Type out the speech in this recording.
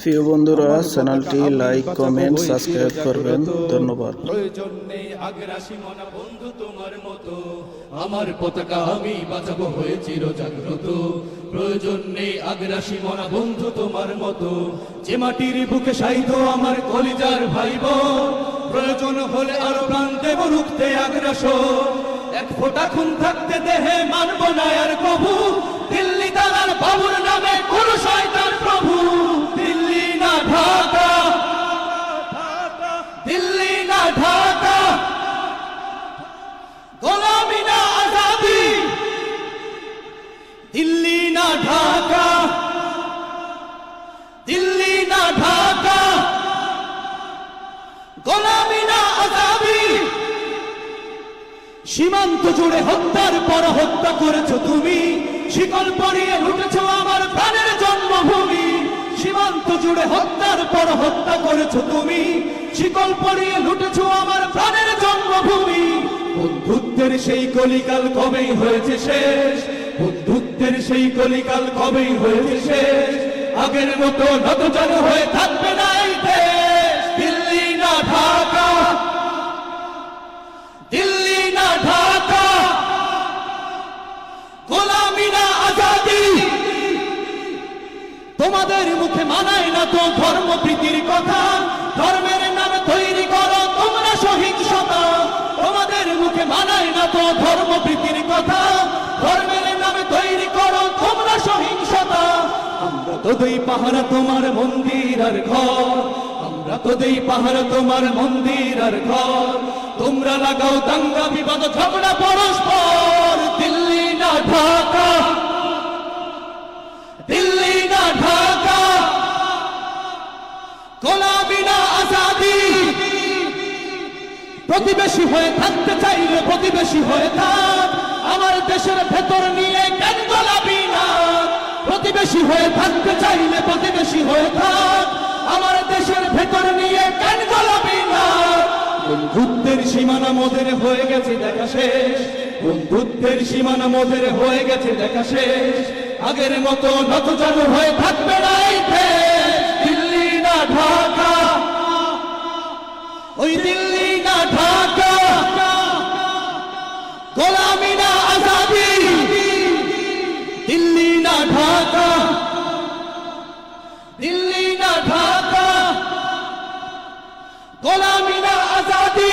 প্রিয় বন্ধুরা, চ্যানেলটি লাইক, কমেন্ট, সাবস্ক্রাইব করবেন। ধন্যবাদ। আমার পতাকা আমি বাঁচাবো হয়ে চির জাগ্রত প্রয়োজন নেই আগ্রাসী মনা বন্ধু তোমার মতো, যে মাটির বুকে সাইতো আমার কলিজার ভাই প্রয়োজন হলে আরও প্রাণ দেব রুখতে আগ্রাসন এক ফোঁটা খুন থাকতে দেহে মানব না আর কবু দিল্লি না ঢাকা, গোলামি না আজাদি, দিল্লি না ঢাকা, দিল্লি না ঢাকা, গোলামি না আজাদি। সীমান্ত জুড়ে হত্যার পর হত্যা করেছ তুমি, শিকল পরিয়ে লুটেছো আমার প্রাণের জুড়ে হত্যার পর হত্যা করেছ তুমি। শিকল পরিয়ে লুটেছো আমার প্রাণের জন্মভূমি। বন্ধুত্বের সেই কলিকাল কবেই হয়েছে শেষ? বন্ধুত্বের সেই কলিকাল কবেই হয়েছে শেষ? আগের মতো নতজন হয়ে থাকবে না এই দেশ। দিল্লি না ঢাকা। দিল্লি না ঢাকা। গোলামি তোমাদের মুখে মানায় না তো ধর্ম প্রীতির কথা। ধর্মের নামে তৈরি করো তোমরা সহিংসতা। তোমাদের মুখে মানায় না তো ধর্ম প্রীতির কথা। ধর্মের নামে তৈরি করো তোমরা সহিংসতা। আমরা তো দুই পাহারা তোমার মন্দির আর ঘর। আমরা তো দেই পাহারা তোমার মন্দির আর ঘর। তোমরা লাগাও দাঙ্গা, বিবাদ, ঝগড়া পরস্পর প্রতিবেশী হয়ে থাকতে চাইলে প্রতিবেশী হয়ে থাক। আমার দেশের ভেতর নিয়ে কেন গোলামি না? প্রতিবেশী হয়ে থাকতে চাইলে প্রতিবেশী হয়ে থাক। আমার দেশের ভেতর নিয়ে কেন গোলামি না? বন্ধুত্বের সীমানা মোদের হয়ে গেছে, দেখা শেষ। বন্ধুত্বের সীমানা মোদের হয়ে গেছে, দেখা শেষ। আগের মতো নত হয়ে থাকবে না এই গোলামি না আজাদি দিল্লি না ঢাকা দিল্লি না ঢাকা গোলামি না আজাদি